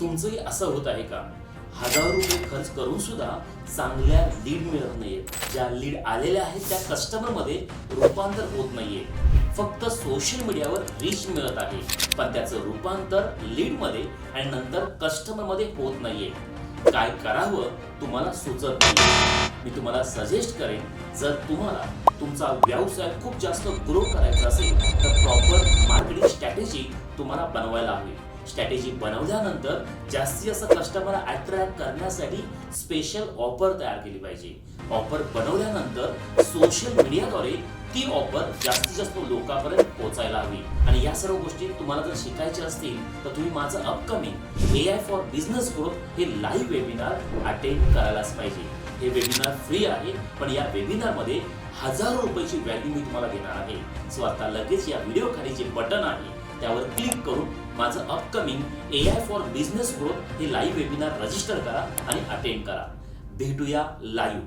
तुमचंही असं होत आहे का? हजार रुपये खर्च करून सुद्धा चांगल्या लीड मिळत नाहीये. ज्या लीड आलेल्या आहेत त्या कस्टमरमध्ये रूपांतर होत नाहीये. फक्त सोशल मीडियावर रीच मिळत आहे. पण त्याचं रूपांतर लीडमध्ये आणि नंतर कस्टमरमध्ये होत नाहीये. काय करावं तुम्हाला सुचत नाही. मी तुम्हाला सजेस्ट करेन जर तुम्हाला तुमचा व्यवसाय खूप जास्त ग्रो करायचा असेल तर प्रॉपर मार्केटिंग स्ट्रॅटेजी तुम्हाला बनवायला हवी. स्ट्रॅटेजी बनवल्यानंतर जास्तीत जास्त कस्टमर अट्रॅक्ट करण्यासाठी स्पेशल ऑफर तयार केली पाहिजे. ऑफर बनवल्यानंतर सोशल मीडियाद्वारे ती ऑफर जास्तीत जास्त लोकांपर्यंत पोहोचायला हवी. आणि या सर्व गोष्टी तुम्हाला जर शिकायच्या असतील तर तुम्ही माझं upcoming A I for business growth हे लाईव्ह वेबिनार अटेंड करायलाच पाहिजे. हे वेबिनार फ्री आहे पण या वेबिनारमध्ये हजारो रुपयाची व्हॅल्यू मी तुम्हाला देणार आहे. सो आता लगेच या व्हिडिओ खाली जे बटन आहे त्यावर क्लिक करून माझं upcoming A I for business growth हे लाईव्ह वेबिनार रजिस्टर करा आणि अटेंड करा. भेटूया लाईव्ह